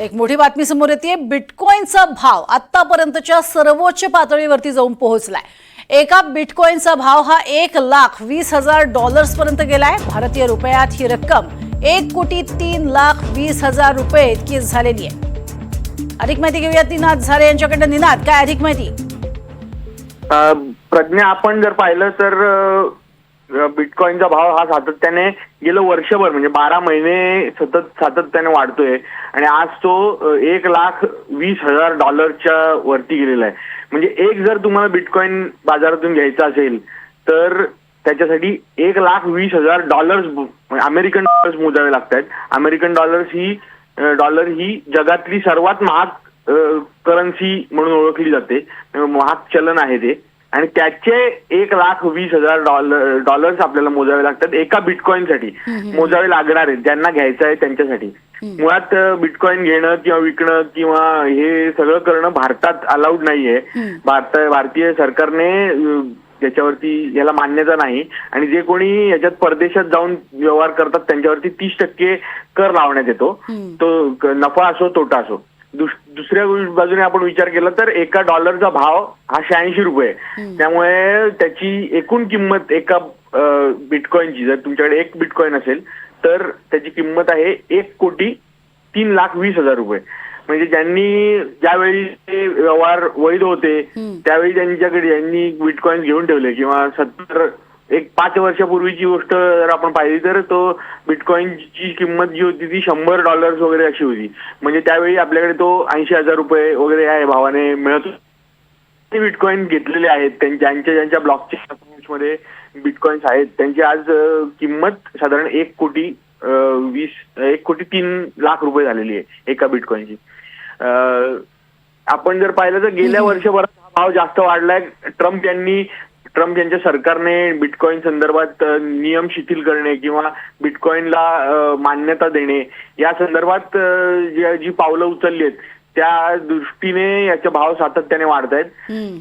एक मोठी बातमी समोर येते बिटकॉईनचा भाव आतापर्यंतच्या सर्वोच्च पातळीवरती जाऊन पोहोचलाय. एका बिटकॉईनचा भाव हा एक लाख वीस हजार डॉलर्स पर्यंत गेलाय. भारतीय रुपयात ही रक्कम एक कोटी तीन लाख वीस हजार रुपये इतकी झालेली आहे. अधिक माहिती घेऊयात निनाद झाले यांच्याकडनं. निनाद काय अधिक माहिती? प्रज्ञा आपण जर पाहिलं तर अ, बिटकॉईनचा भाव हा सातत्याने गेलं वर्षभर म्हणजे बारा महिने सतत सातत्याने वाढतोय. आणि आज तो एक लाख वीस हजार डॉलरच्या वरती गेलेला आहे. म्हणजे एक जर तुम्हाला बिटकॉईन बाजारातून घ्यायचा असेल तर त्याच्यासाठी एक लाख वीस हजार डॉलर्स म्हणजे अमेरिकन डॉलर्स मोजावे लागत आहेत अमेरिकन डॉलर्स ही डॉलर ही जगातली सर्वात महाग करन्सी म्हणून ओळखली जाते. महाग चलन आहे ते. आणि त्याचे एक लाख वीस हजार डॉलर डॉलर्स आपल्याला मोजावे लागतात एका बिटकॉईनसाठी मोजावे लागणार आहेत ज्यांना घ्यायचं आहे त्यांच्यासाठी. मुळात बिटकॉईन घेणं किंवा विकणं किंवा हे सगळं करणं भारतात अलाउड नाहीये. भारत भारतीय सरकारने अ, याच्यावरती याला मान्यता नाही आणि जे कोणी याच्यात परदेशात जाऊन व्यवहार करतात त्यांच्यावरती तीस टक्के कर लावण्यात येतो. तो नफा असो तोटा असो. दुसऱ्या बाजूने आपण विचार केला तर एका डॉलरचा भाव हा शहाऐंशी रुपये. त्यामुळे त्याची एकूण किंमत एका बिटकॉईनची जर तुमच्याकडे एक बिटकॉईन असेल तर त्याची किंमत आहे एक कोटी तीन लाख वीस हजार रुपये. म्हणजे ज्यांनी ज्यावेळी ते व्यवहार वैध होते त्यावेळी त्यांच्याकडे ज्यांनी बिटकॉईन घेऊन ठेवले किंवा सत्तर एक पाच वर्षापूर्वीची गोष्ट जर आपण पाहिली तर तो बिटकॉईनची किंमत जी होती ती शंभर डॉलर्स वगैरे अशी होती. म्हणजे त्यावेळी आपल्याकडे तो ऐंशी हजार रुपये वगैरे या भावाने मिळत बिटकॉईन घेतलेले आहेत. ज्यांच्या ज्यांच्या अकाउंटमध्ये बिटकॉईन्स आहेत त्यांची आज किंमत साधारण एक कोटी वीस एक कोटी तीन लाख रुपये झालेली आहे एका बिटकॉईनची आपण जर पाहिलं तर गेल्या वर्षभरात हा भाव जास्त वाढलाय. ट्रम्प यांनी ट्रम्प यांच्या सरकारने बिटकॉईन संदर्भात नियम शिथिल करणे किंवा बिटकॉईनला मान्यता देणे या संदर्भात जी पावलं उचलली आहेत त्या दृष्टीने याचे भाव सातत्याने वाढत आहेत.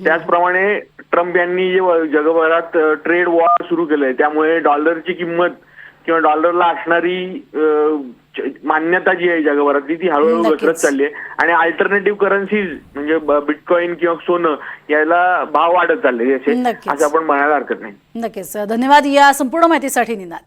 त्याचप्रमाणे ट्रम्प यांनी जे जगभरात ट्रेड वॉर सुरू केलंय त्यामुळे डॉलरची किंमत किंवा डॉलरला असणारी मान्यता जी आहे जगभरातली ती हळूहळू. घसरत चालली आहे. आणि अल्टरनेटिव्ह करन्सीज म्हणजे बिटकॉईन किंवा सोनं याला भाव वाढत चालले नक्कीच. असं आपण म्हणायला हरकत नाही. नक्कीच. धन्यवाद या संपूर्ण माहितीसाठी निनाद.